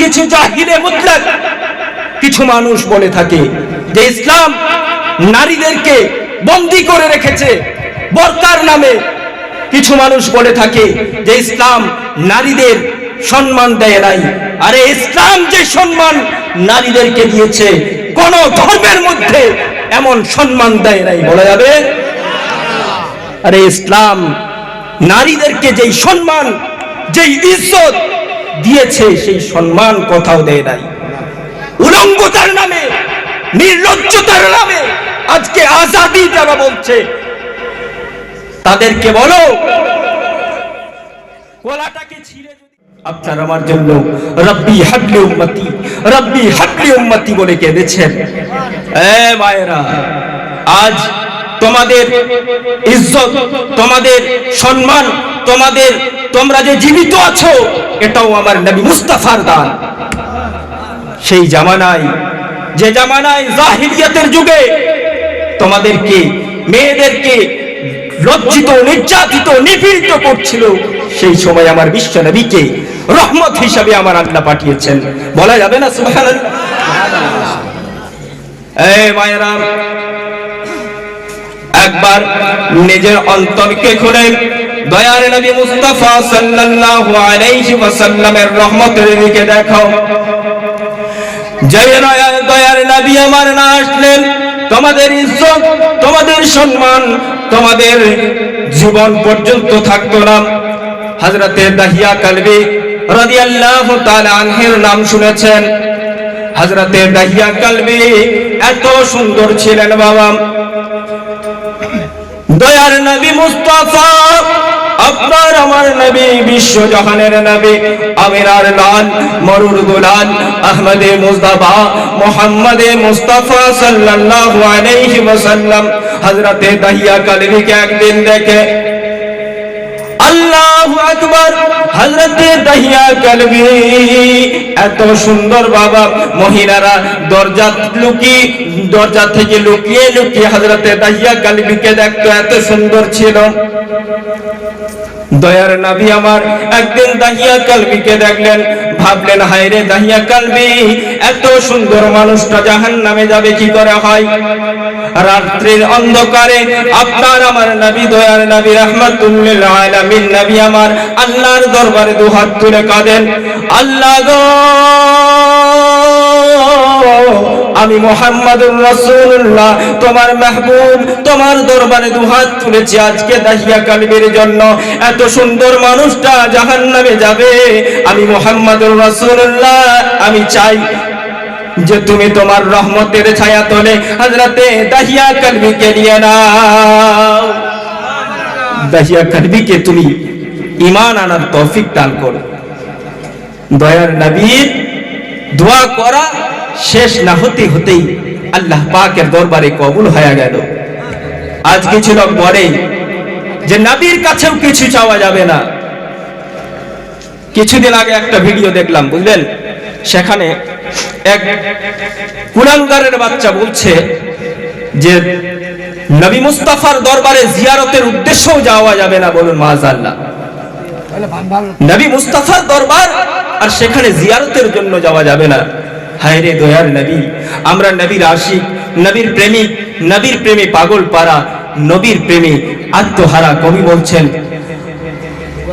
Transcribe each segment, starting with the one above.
কিছু জাহিরে মুতলাক। কিছু মানুষ বলে থাকে যে ইসলাম নারীদেরকে বন্দি করে রেখেছে, বরকার নামে। কিছু মানুষ বলে থাকে যে ইসলাম নারীদের সম্মান দেয় নাই। আরে ইসলাম যে সম্মান নারীদেরকে দিয়েছে, কোন ধর্মের মধ্যে এমন সম্মান দেয় নাই, বলা যাবে? আরে ইসলাম নারীদেরকে যেই সম্মান, যেই ইজ্জত দিয়েছে সেই সম্মান কোথাও দেয় নাই। উলঙ্গতার নামে, নির্লজ্জতার নামে আজকে আজাদি যারা বলছে, তাদেরকে বলো ছিঁড়ে আপনার আমার জন্য রব্বি হাবলি উম্মতি, রব্বি হাবলি উম্মতি বলে কেঁদেছেন। এ মায়েরা, আজ তোমাদের ইজ্জত, তোমাদের সম্মান তোমাদের, তোমরা যে জীবিত আছো, এটাও আমার নবী মুস্তাফার দান। সেই জামানায়, যে জামানায় জাহিলিয়াতের যুগে তোমাদেরকে, মেয়েদেরকে লজ্জিত, নির্যাতিত, নিপীড়িত করছিল, সেই সময় আমার বিশ্ব নবীকে রহমত হিসাবে আমার আল্লাহ পাঠিয়েছেন। বলা যাবে না মায়েরা, একবার নিজের অন্তরকে খুলে দয়ার নবী মুস্তাফা সাল্লাল্লাহু আলাইহি ওয়াসাল্লামের রহমতের দিকে দেখো। নয়ার দয়ার নবী আমার না আসলেন। তোমাদের ইজ্জত, তোমাদের সম্মান, তোমাদের জীবন পর্যন্ত থাকতো না। হযরতে দাহিয়া কালবি রাদিয়াল্লাহু তাআলা আনহের নাম শুনেছেন। হযরতে দাহিয়া কালবি এত সুন্দর ছিলেন বাবা। দয়ার নবী মুস্তাফা আপনার আমার নবী, বিশ্ব জহানের নবী আমিরার লাল, মরুর গুলাল আহমদে মুস্তাফা মোহাম্মদে মুস্তাফা সাল্লাল্লাহু আলাইহি ওয়াসাল্লাম, হযরতে দাহিয়া কালবিকে একদিন দেখে এত সুন্দর বাবা, মহিলারা দরজা দরজা থেকে লুকিয়ে লুকিয়ে দাহিয়া এত সুন্দর ছিল। দয়ার নবী আমার একদিন দাহিয়া কালবিকে দেখলেন, ভাবলেন, হায়রে দাহিয়া কালবি, এত সুন্দর মানুষটা জাহান নামে যাবে, কি করে হয়? রাত্রির অন্ধকারে আপনার আমার নবী, দয়ার নবী রহমাতুল্লিল আলামিন নবী আমার আল্লাহর দরবারে দুহাত তুলে কাঁদেন। আল্লাহ গো, আমি মোহাম্মদুর রাসূলুল্লাহ, তোমার মাহবুব, তোমার দরবারে দুহাত তুলেছি আজকে দাহিয়া কালবের জন্য। এত সুন্দর মানুষটা জাহান্নামে যাবে। আমি মোহাম্মদুর রাসূলুল্লাহ, আমি চাই যে তুমি তোমার রহমতের ছায়া তোলে হজরতে দাহিয়া কালবিকে নিয়ে নাও। দাহিয়া কালবিকে তুমি ইমান আনার তৌফিক দান করো। দয়ার নবীর দোয়া করা শেষ না হতে হতেই আল্লাহ পাকের দরবারে কবুল হয়ে গেল। আজ কিছু লোক বলে যে নবীর কাছেও কিছু চাওয়া যাবে না। কিছুদিন আগে একটা ভিডিও দেখলাম, বুঝলেন? সেখানে এক কুলাঙ্গারের বাচ্চা বলছে যে, নবী মুস্তাফার দরবারে জিয়ারতের উদ্দেশ্যও যাওয়া যাবে না বলুন নবী মুস্তাফার দরবার আর সেখানে জিয়ারতের জন্য যাওয়া যাবে না। হায় রে দয়ার নবী, আমরা নবীর আশিক, নবীর প্রেমিক, নবীর প্রেমে পাগল পারা নবীর প্রেমে আত্মহারা কবি বলছেন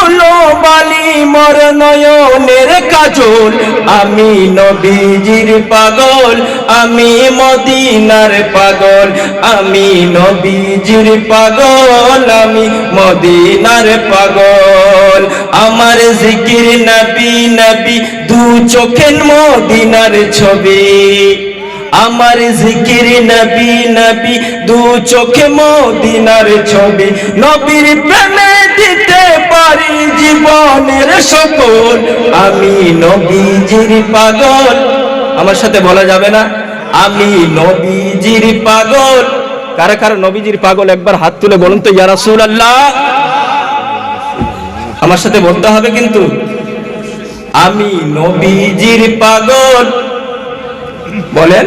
ধুলো বালি মর নয়নের কাজল। আমি নবীজির পাগল, আমি মদিনার পাগল। আমি নবীজির পাগল, আমি মদিনার পাগল। আমার জিকির নবী নবী, দু চোখের মদিনার ছবি। আমার জিকির নবী নবী, দু চোখে মদিনার ছবি। নবীর প্রেমে দিতে পারি জীবনের সকল আমি নবীজির পাগল। আমার সাথে বলা যাবে না, আমি নবীজির পাগল। কারা কারা নবীজির পাগল? একবার হাত তুলে বলুন তো, ইয়া রাসূলুল্লাহ। আমার সাথে বলতে হবে কিন্তু, আমি নবীজির পাগল। বলেন।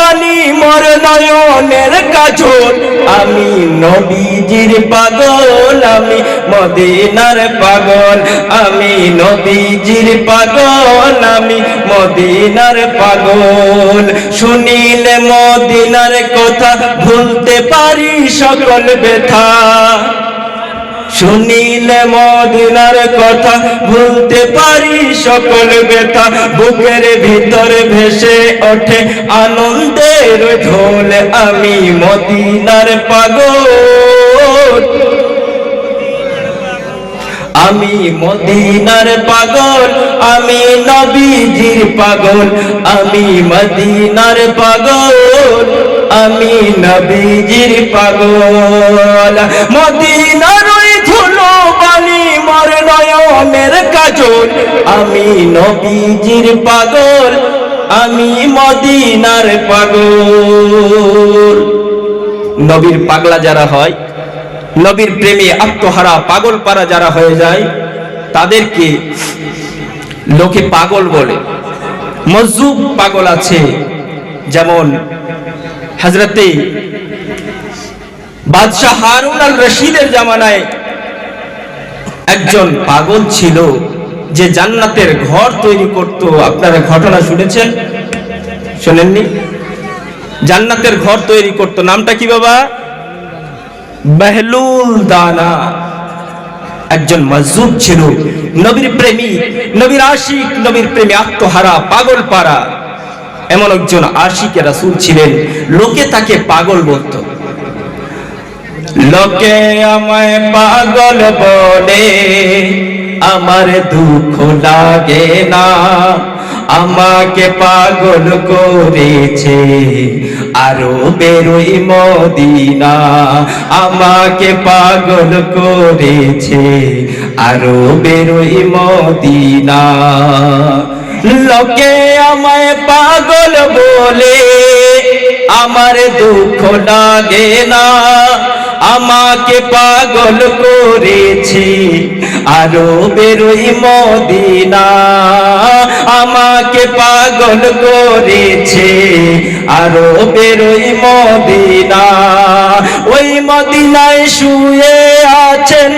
মর নয়নের কাজল। আমি নবীজির পাগল, আমি মদিনার পাগল। আমি নবীজির পাগল, আমি মদিনার পাগল। শুনিলে মদিনার কথা ভুলতে পারি সকল ব্যথা। শুনিলে মদিনার কথা, ভুলতে পারি সকল ব্যথা। বুকের ভিতরে ভেসে ওঠে আনন্দের ঢোল, আমি মদিনার পাগল। আমি মদিনার পাগল, আমি নবীজির পাগল, আমি মদিনার পাগল, আমি নবীজির পাগল। মদিনার নয়নের কাজল, আমি নবীজির পাগল, আমি মদিনার পাগল। নবীর পাগলা যারা হয়, নবীর প্রেমে আত্মহারা পাগল পারা যারা হয়ে যায়, তাদেরকে লোকে পাগল বলে। মজুব পাগল আছে, যেমন হজরতে বাদশাহ হারুন আল রশিদের জামানায় একজন পাগল ছিল যে জান্নাতের ঘর তৈরি করত। আপনারা ঘটনা শুনেছেন? শোনেননি? জান্নাতের ঘর তৈরি করত। নামটা কি বাবা? বেহলুল দানা। একজন মজুব ছিল, নবীর প্রেমী, নবীর আশিক, নবীর প্রেমী আত্মহারা পাগল পাড়া এমন একজন আশিকে রাসূল ছিলেন, লোকে তাকে পাগল বলতো। লোকে আমায় পাগল বলে, আমার দুঃখ লাগে না। আমাকে পাগল করেছে আরও বেরোই মদিনা। আমাকে পাগল করেছে আরও বেরোই মদিনা। লোকে আমায় পাগল বলে, আমার দুঃখ লাগে না। আমাকে পাগল করেছে আরও বেরোই মদিনা। আমাকে পাগল করেছে আরও বেরোই মদিনা। ওই মদিনায় শুয়ে আছেন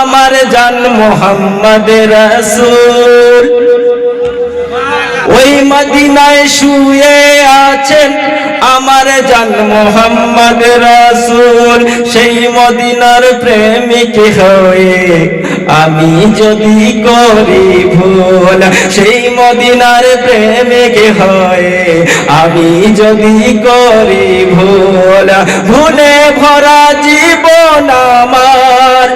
আমার জান মোহাম্মদ রাসূল। ওই মদিনায় শুয়ে আছেন আমার জান মোহাম্মদ রাসূল, সেই মদিনার প্রেমিক হয়ে আমি যদি করি ভুল, সেই মদিনার প্রেমিক হয়ে আমি যদি করি ভুল, ভুলে ভরা জীবন আমার,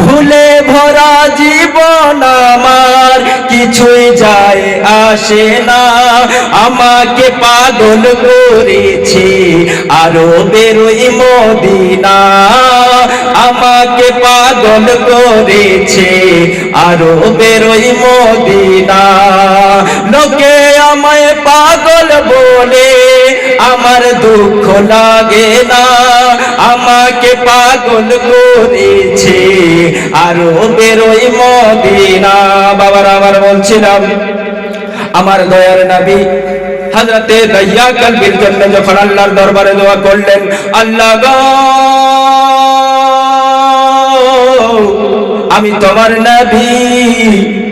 ভুলে ভরা জীবন আমার কিছুই যায়, আসে না। আমাকে পাগল করেছে আরও বেরোই মদিনা। আমাকে পাগল করেছে আরও বেরোই মদিনা। লোকে আমায় পাগল বলে আমার দুঃখ লাগে না। আমাকে পাগল করেছে আরও বেরোই মদিনা। বাবার আবার বলছিলাম, আমার দয়ার নবী হযরতে দহিয়া কলবির জন্য যখন আল্লাহর দরবারে দোয়া করলেন, আল্লাহ আমি তোমার নবী।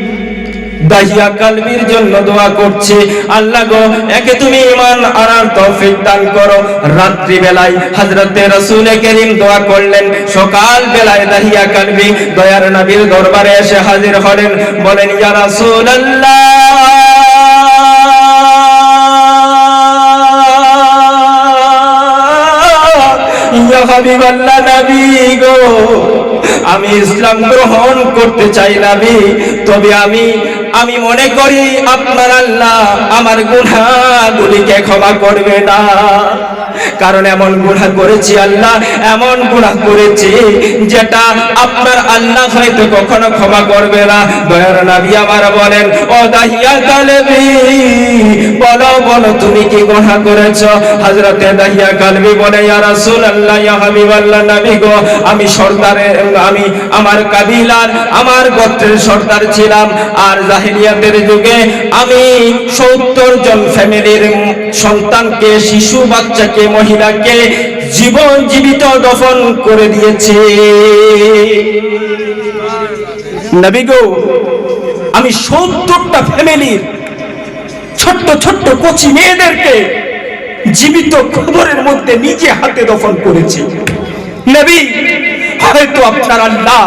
দাহিয়া কালবির জন্য দোয়া করছে। আল্লাহ গো, একে তুমি ইমান আনার তৌফিক দান করো। রাত্রি বেলায় হযরতে রাসূল করিম দোয়া করলেন। সকাল বেলায় দাহিয়া কালবি দয়ার নবীর দরবারে এসে হাজির হলেন। বলেন, ইয়া রাসূলুল্লাহ আমি ইসলাম গ্রহণ করতে চাই নবী, তবে আমি আমি মনে করি আপনার আল্লাহ আমার গুনাহগুলিকে ক্ষমা করবে না। কারণ এমন গুনাহ করেছি আল্লাহ, এমন গুনাহ করেছি যেটা আপনার আল্লাহ হয়তো কখনো ক্ষমা করবে না। দয়ার নবী আমার বলেন, ও দাহিয়া কালবি, বলো বলো, তুমি কি গুনাহ করেছ? হযরতে দাহিয়া কালবি বলে, ইয়া রাসূলুল্লাহ, ইয়া হাবিবাল্লাহ, নবী গো, আমি সর্দারে আমি, আমার কাবিলার, আমার গোত্রের সর্দার ছিলাম। আর জাহিলিয়াতের যুগে আমি সত্তর জন ফ্যামিলির সন্তানকে, শিশু বাচ্চাকে, মহিলাকে জীবন জীবিত দফন করে দিয়েছি। আমি সত্তরটা ফ্যামিলির ছোট্ট ছোট্ট কচি মেয়েদেরকে জীবিত খবরের মধ্যে নিজে হাতে দফন করেছি। নবী, হয়তো আপনার আল্লাহ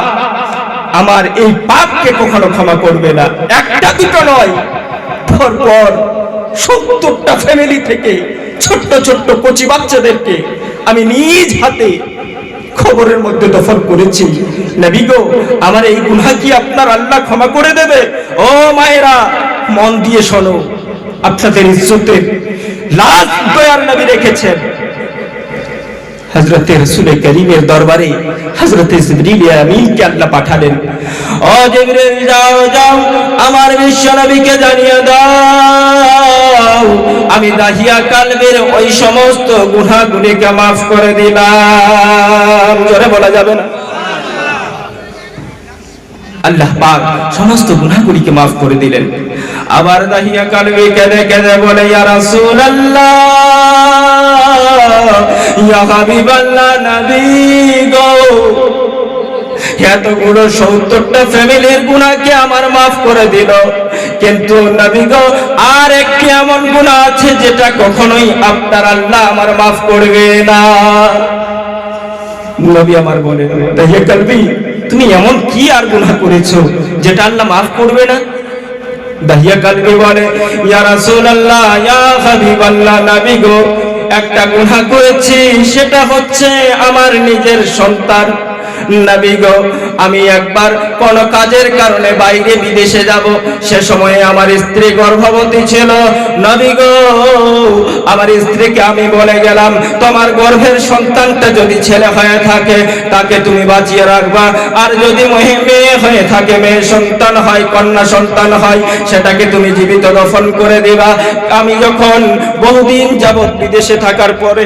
আমার এই পাপকে কখনো ক্ষমা করবে না। একটা দুটো নয়। পরপর সত্তরটা ফ্যামিলি থেকে ছোট্ট ছোট্ট কচি বাচ্চাদেরকে আমি নিজ হাতে খবরের মধ্যে দফন করেছি। নবী গো, আমার এই গুনাহ কি আপনার আল্লাহ ক্ষমা করে দেবে? ও মায়েরা, মন দিয়ে শোনো, আপনাদের ইজ্জতের লাশ দয়ার নবী রেখেছেন। হজরতে রসুল করিমের দরবারে হজরতে আমিনকে আল্লাহ পাঠালেন। ও জিবরিল, যাও যাও, আমার বিশ্ব নবীকে জানিয়ে দাও। আমি দাহিয়া কালবের ওই সমস্ত গুনাহগুলিকে মাফ করে দিলাম। জোরে বলা যাবে না? আল্লাহ পাক সমস্ত গুনাহগুলিকে মাফ করে দিলেন। আবার দাহিয়া কালবে কেঁদে কেঁদে বলে, ইয়া রাসূলুল্লাহ! ইয়া হাবিবাল্লাহ নবী গো। এতগুলো সত্তরটা ফ্যামিলির গুণাকে আমার মাফ করে দিল। কিন্তু আর একটি এমন গুণা আছে যেটা কখনোই আপনার আল্লাহ আমার মাফ করবে না। হে কালবি, তুমি এমন কি আর গুনাহ করেছ যেটা আল্লাহ মাফ করবে না? দাহিয়া কালবি বলে, ইয়া রাসূলুল্লাহ, ইয়া হাবিবাল্লাহ নবী গো একটা গুণা করেছি সেটা হচ্ছে আমার নিজের সন্তান। নবী গো, আমি একবার কোন কাজের কারণে বাইরে বিদেশে যাব। সে সময়ে আমার স্ত্রী গর্ভবতী ছিল। নবী গো, আমার স্ত্রীকে আমি বলে গেলাম, তোমার গর্ভের সন্তানটা যদি ছেলে হয়ে থাকে, তাকে তুমি বাঁচিয়ে রাখবা। আর যদি মেয়ে হয়ে থাকে, মেয়ে সন্তান হয়, কন্যা সন্তান হয়, সেটাকে তুমি জীবিত দফন করে দিবা। আমি যখন বহুদিন যাবৎ বিদেশে থাকার পরে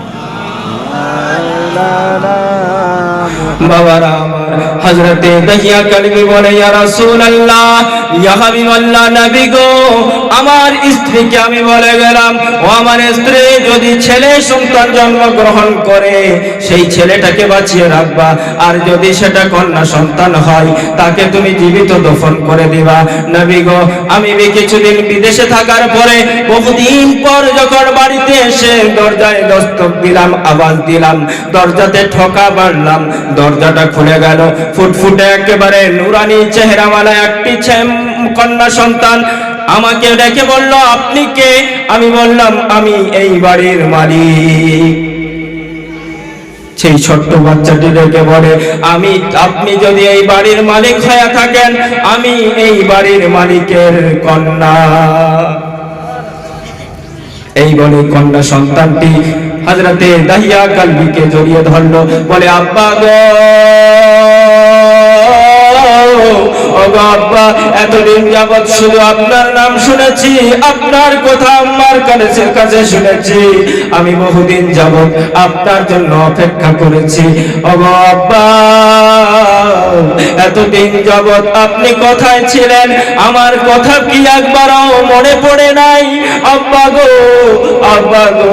না না আমার। স্ত্রীকে আমি বলে গেলাম, ও আমার স্ত্রী, যদি ছেলে সন্তান করে, সেই ছেলেটাকে বাঁচিয়ে রাখবা। আর যদি সেটা কন্যা সন্তান হয়, তাকে তুমি জীবিত দফন করে দিবা। নবী আমি কিছুদিন বিদেশে থাকার পরে বহুদিন পর যখন বাড়িতে এসে দরজায় দস্তক দিলাম, আওয়াজ দিলাম, দরজাতে ঠকা বাড়লাম দরজাটা খুলে গেল। ফুটফুটে একেবারে নুরানি চেহারাওয়ালা একটি কন্যা সন্তান আমাকে ডেকে বলল, আপনি কে? আমি বললাম, আমি এই বাড়ির মালিক। সেই ছোট্ট বাচ্চাটি ডেকে বলে, আমি, আপনি যদি এই বাড়ির মালিক হয়ে থাকেন, আমি এই বাড়ির মালিকের কন্যা। এই বলে কন্যা সন্তানটি হাজরাতে দাহিয়া কালবিকে জড়িয়ে ধরলো। বলে আব্বা গো! এতদিন যাবৎ শুধু আপনার নাম শুনেছি, আপনার কথা আমার কাছে কাছে শুনেছি। আমি বহুদিন যাবৎ আপনার জন্য অপেক্ষা করেছি। আব্বা, এতদিন যাবৎ আপনি কথায় ছিলেন? আমার কথা কি একবারও মনে পড়ে নাই? আব্বা গো আব্বা গো,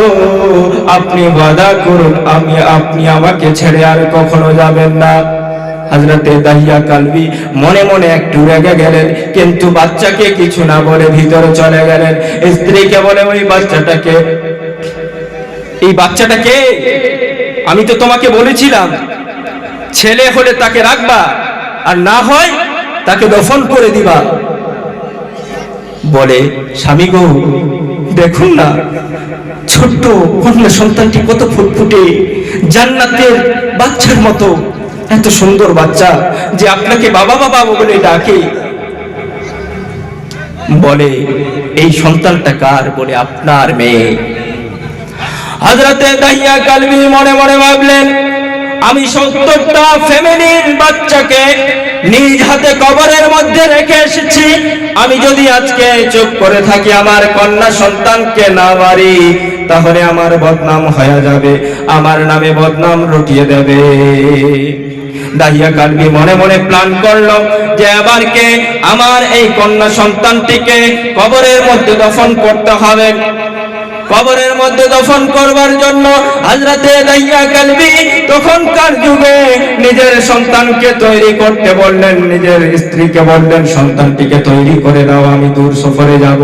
আপনি বাধা করুন, আমি, আপনি আমাকে ছেড়ে আর কখনো যাবেন না। হাজরাতে দাহিয়া কালবি মনে মনে একটু রেগে গেলেন, কিন্তু বাচ্চাকে কিছু না বলে ভিতরে চলে গেলেন। স্ত্রীকে বলে, ওই বাচ্চাটাকে এই বাচ্চাটাকে আমি তো তোমাকে বলেছিলাম, ছেলে হলে তাকে রাখবা, আর না হয় তাকে দফন করে দিবা। বলে, স্বামী গো, দেখুন না, ছোট্ট কন্যা সন্তানটি কত ফুটফুটে, জান্নাতের বাচ্চার মতো এত সুন্দর বাচ্চা যে আপনাকে বাবা বাবা বলে ডাকে। বলে, এই সন্তানটা কার? বলে, আপনার মেয়ে। হাজরাতে দাহিয়া কালবি মনে মনে ভাবলেন, আমি সত্তরটা ফ্যামিলির বাচ্চাকে নিজ হাতে কবরের মধ্যে রেখে এসেছি। আমি যদি আজকে চুপ করে থাকি, আমার কন্যা সন্তানকে না মারি, তাহলে আমার বদনাম হয়ে যাবে, আমার নামে বদনাম রটিয়ে দেবে। দাহিয়া কালবি মনে মনে প্ল্যান করল যে এবারকে আমার এই কন্যা সন্তানটিকে কবরের মধ্যে দফন করতে হবে। কবরের মধ্যে দফন করবার জন্য হাজরাতে দাইয়া কালবি তখনকার যুগে নিজের সন্তানকে তৈরি করতে বললেন, নিজের স্ত্রীকে বললেন, সন্তানটিকে তৈরি করে দাও, আমি দূর সফরে যাব।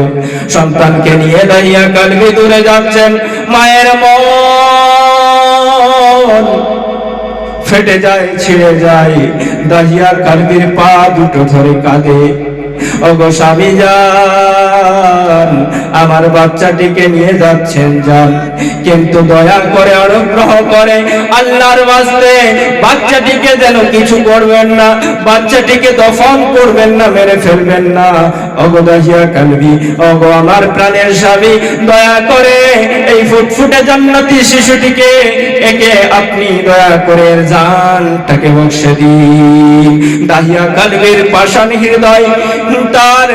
সন্তানকে নিয়ে দাইয়া কালবি দূরে যাচ্ছেন। মায়ের মন ফেটে যায় ছিঁড়ে যায় দাহিয়া কালবির পা দুটো ধরে কাঁদে স্বামী যান আমার বাচ্চাটিকে নিয়ে যাচ্ছেন যান। কিন্তু দয়া করে অনুগ্রহ করে আল্লাহর বাস্তে বাচ্চাটিকে যেন কিছু করবেন না, বাচ্চাটিকে দফন করবেন না, মেরে ফেলবেন না। ওগো দাহিয়া কালবি ওগো আমার প্রাণের স্বামী, দয়া করে এই ফুটফুটে জান্নাতি শিশুটিকে একে আপনি দয়া করে জানটাকে বক্সে দিন। দাহিয়া কালবির পাষাণ হৃদয় তার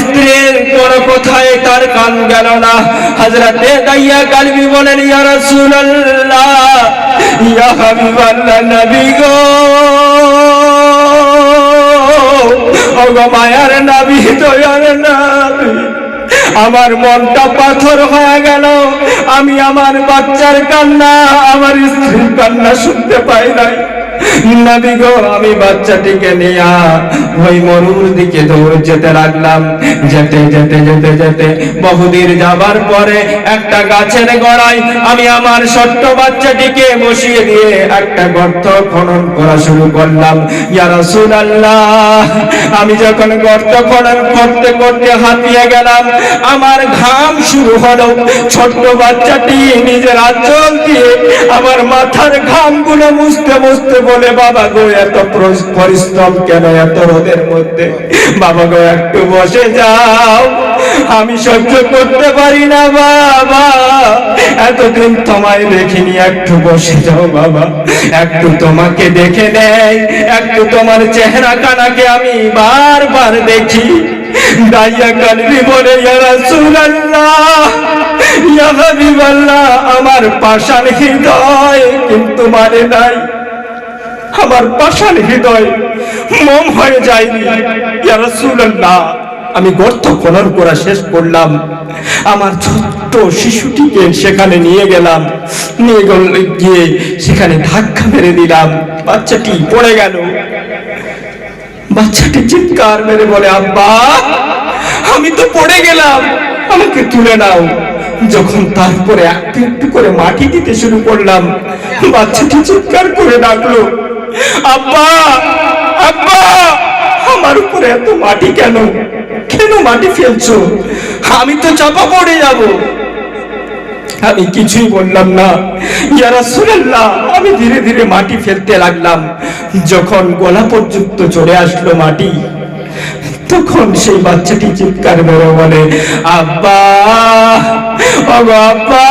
স্ত্রীর কোন কোথায় তার কান গেল না। হযরতে দাহিয়া কালবি বলেন, ইয়া রাসূলুল্লাহ গো। মায়ার নাবি, দয়ার নাবি, আমার মনটা পাথর হয়ে গেল। আমি আমার বাচ্চার কান্না, আমার স্ত্রীর কান্না শুনতে পাই নাই। নবী গো, আমি বাচ্চাটিকে নিয়ে ওই মরুর দিকে দৌড় যেতে লাগলাম। যেতে যেতে যেতে যেতে বহুদূর যাবার পরে একটা গাছের গোড়ায় আমি আমার ছোট্ট বাচ্চাটিকে বসিয়ে দিয়ে একটা গর্ত খনন করা শুরু করলাম। ইয়া রাসূলুল্লাহ, আমি যখন গর্ত খনন করতে করতে হাতিয়ে গেলাম, আমার ঘাম শুরু হলো। ছোট্ট বাচ্চাটি নিজের আঁচল দিয়ে আমার মাথার ঘামগুলো মুছতে মুছতে বলে, বাবা গো, এত পরিশ্রম কেন? এত রোদের মধ্যে। বাবা গো একটু বসে যাও। আমি সহ্য করতে পারি না, বাবা। এতদিন তোমায় দেখিনি, একটু বসে যাও, বাবা। একটু তোমাকে দেখে নেই, একটু তোমার চেহারা কানাকে আমি বারবার দেখি। দাইয়া কালবি বলে রাসূলুল্লাহ, ইয়া আমার পাষাণ হৃদয় কিন্তু মানে নাই। আমার পাষাণ হৃদয় মম হয়ে যায়নি। ইয়া রাসূলুল্লাহ, আমি গর্ত খনন করা শেষ করলাম। আমার ছোট্ট শিশুটিকে সেখানে নিয়ে গেলাম। নিয়ে গিয়ে সেখানে ধাক্কা মেরে দিলাম। বাচ্চাটি পড়ে গেল। বাচ্চাটি চিৎকার মেরে বলে, আব্বা, আমি তো পড়ে গেলাম, আমাকে তুলে নাও। যখন তারপরে একটু একটু করে মাটি দিতে শুরু করলাম, বাচ্চাটি চিৎকার করে ডাকলো আব্বা আব্বা, আমার উপরে এত মাটি কেন? কেন মাটি ফেলছো? আমি তো চাপা পড়ে যাব। আমি কিছুই বললাম না। ইয়া রাসূলুল্লাহ, আমি ধীরে ধীরে মাটি ফেলতে লাগলাম। যখন গলা পর্যন্ত চলে আসলো মাটি, তখন সেই বাচ্চাটি চিৎকার মেরে বলে, আব্বা আব্বা।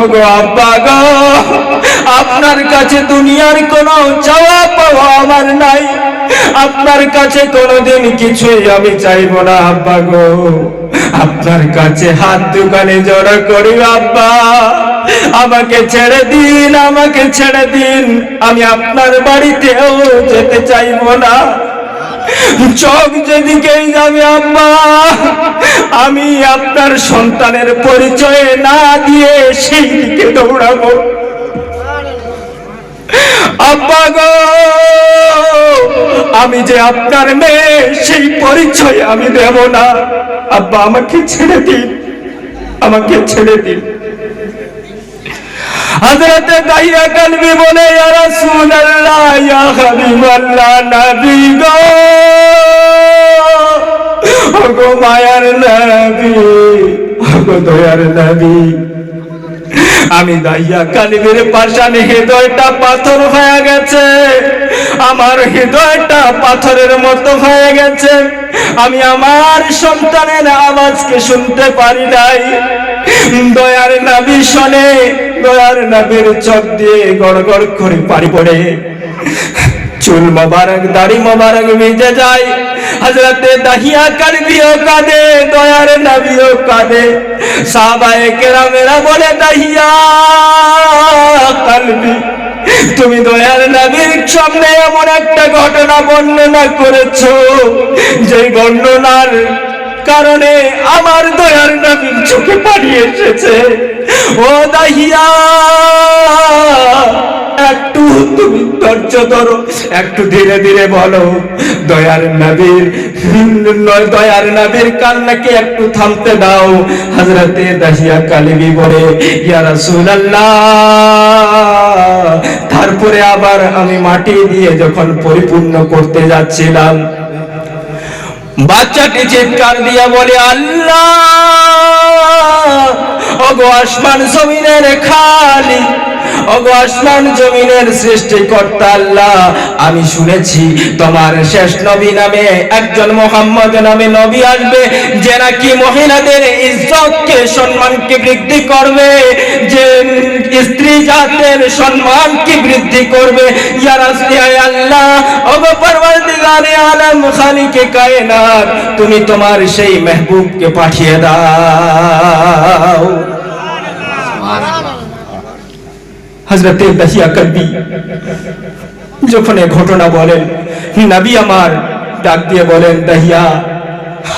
ওগো আব্বা গো, আপনার কাছে দুনিয়ার কোনো চাওয়া পাওয়া আমার নাই। আপনার কাছে কোনোদিন কিছুই আমি চাইব না আব্বা গো। আপনার কাছে হাত দোকানে জড়ো করি আব্বা। আমাকে ছেড়ে দিন, আমাকে ছেড়ে দিন। আমি আপনার বাড়িতেও যেতে চাইব না। চোখ যেদিকেই যাবে আব্বা আমি আপনার সন্তানের পরিচয় না দিয়ে সেই দিকে দৌড়াবো। আব্বা গো, আমি যে আপনার মেয়ে, সেই পরিচয় আমি দেব না। আব্বা, আমাকে ছেড়ে দিন, আমাকে ছেড়ে দিন। হযরতে দাহিয়া কালবি বলে, ইয়া রাসূলুল্লাহ, ইয়া হাবিবাল্লাহ, নবী গো! ওগো মায়ার নবী, ওগো দয়ার নবী। আমি দাইয়া কালিবের পাশানে হৃদয়টা পাথর হয়ে গেছে। আমার হৃদয়টা পাথরের মতো হয়ে গেছে। আমি আমার সন্তানের আওয়াজকে শুনতে পারি নাই। দয়ার নাবি শোনে দয়ার নাবির চোখ দিয়ে গড় গড় করে পানি পড়ে। চুল মোবারক, দাড়ি মোবারক ভিজে যায়। হজরতে দাহিয়া কালবিও কাঁদে, দয়ার নবীও কাঁদে। সাহাবায়ে কেরামেরা বলে, দাহিয়া কালবি তুমি দয়ার নবীর সামনে এমন একটা ঘটনা বর্ণনা করেছ যে বর্ণনার কারণে আমার দয়ার নবীর চোখে পানি এসেছে। ও দাহিয়া, একটু তুমি ধৈর্য ধরো, একটু ধীরে ধীরে বলো, দয়ার নবীর দয়ার নবীর কান্নাকে একটু থামতে দাও। হাজরাতে দাহিয়া কালিবি বলে, ইয়া রাসূলুল্লাহ, তারপরে আবার আমি মাটি দিয়ে যখন পরিপূর্ণ করতে যাচ্ছিলাম বাচ্চাটি চিৎকার দিয়া বলে আল্লাহ ওগো আসমান জমিনের খালি আসমান জমিনের সৃষ্টিকর্তা আল্লাহ, আমি শুনেছি তোমার শেষ নবী নামে একজন মোহাম্মদ নামে নবী আসবে, যে নাকি মহিলাদের ইজ্জতকে, সম্মানকে বৃদ্ধি করবে, যে স্ত্রী জাতের সম্মানকে বৃদ্ধি করবে। আল্লাহ ওগো পরওয়ারদিগারে আলম খালিকে কায়নাত, তুমি তোমার সেই মেহবুবকে পাঠিয়ে দাও। হজরতে দাহিয়া কলবি যখন এ ঘটনা বলেন নবী আমার, ডাক দিয়ে বলেন, দাহিয়া,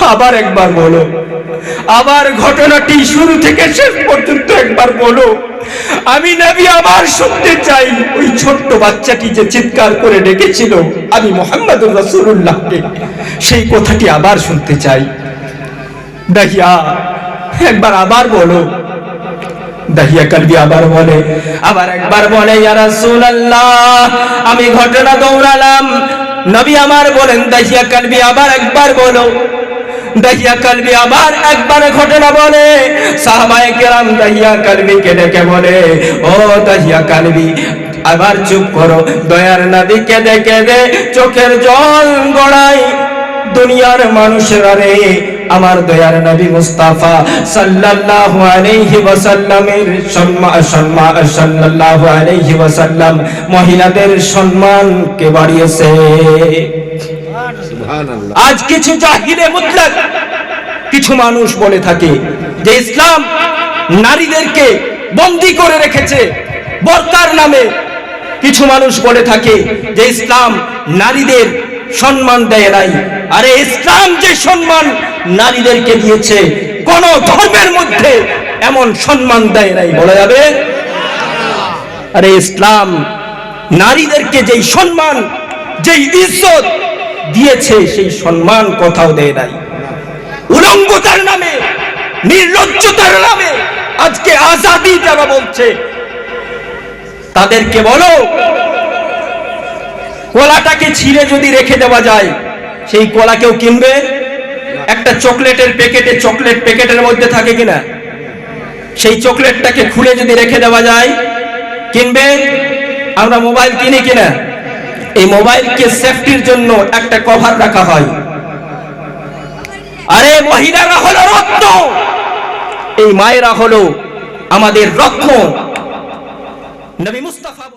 আবার একবার বলো। আবার ঘটনাটি শুরু থেকে শেষ পর্যন্ত একবার বলো। আমি নবী আবার শুনতে চাই। ওই ছোট্ট বাচ্চাটি যে চিৎকার করে ডেকেছিল, আমি মোহাম্মদুর রাসূলুল্লাহকে। সেই কথাটি আবার শুনতে চাই। দাহিয়া, একবার আবার বলো। দাহিয়া কালবি আবার বলে, আবার একবার বলে, ইয়া রাসূলুল্লাহ, আমি ঘটনা দৌড়ালাম। নবী আমার বলেন, দাহিয়া কালবি আবার একবার বলো। দাহিয়া কালবি আবার একবার ঘটনা বলে। সাহাবায়ে কেরাম দাহিয়া কালবিকে ডেকে বলে, ও দাহিয়া কালবি আবার চুপ করো, দয়ার নবী কেঁদে কেঁদে চোখের জল গড়াই দুনিয়ার মানুষেরা রে। আমার দয়ার নবী মুস্তাফা সাল্লাল্লাহু আলাইহি ওয়াসাল্লামের সম্মান সম্মান সাল্লাল্লাহু আলাইহি ওয়াসাল্লাম মহিলাদের সম্মানকে বাড়িয়েছে? আজ কিছু জাহিলে মুতলাক কিছু মানুষ বলে থাকে যে ইসলাম নারীদেরকে বন্দি করে রেখেছে বরকার নামে। কিছু মানুষ বলে থাকে যে ইসলাম নারীদের সম্মান দেয় নাই। আরে ইসলাম যে সম্মান নারীদেরকে দিয়েছে কোন ধর্মের মধ্যে এমন সম্মান দেয় নাই, বলা যাবে? আরে ইসলাম, নারীদেরকে যেই সম্মান, যেই ইজ্জত দিয়েছে, সেই সম্মান কোথাও দেয় নাই। উলঙ্গতার নামে, নির্লজ্জতার নামে আজকে আজাদি যারা বলছে, তাদেরকে বলো কলাটাকে ছিঁড়ে যদি রেখে দেওয়া যায় সেই কলা কেউ কিনবে? একটা চকলেটের প্যাকেটে চকলেট প্যাকেটের মধ্যে থাকে কিনা? সেই চকলেটটাকে খুলে যদি রেখে দেওয়া যায়, কিনবে? আমরা মোবাইল কিনি কিনা? এই মোবাইলকে সেফটির জন্য একটা কভার রাখা হয়। আরে মহিলারা হলো রত্ন এই মায়েরা হলো আমাদের রত্ন নবী মুস্তাফা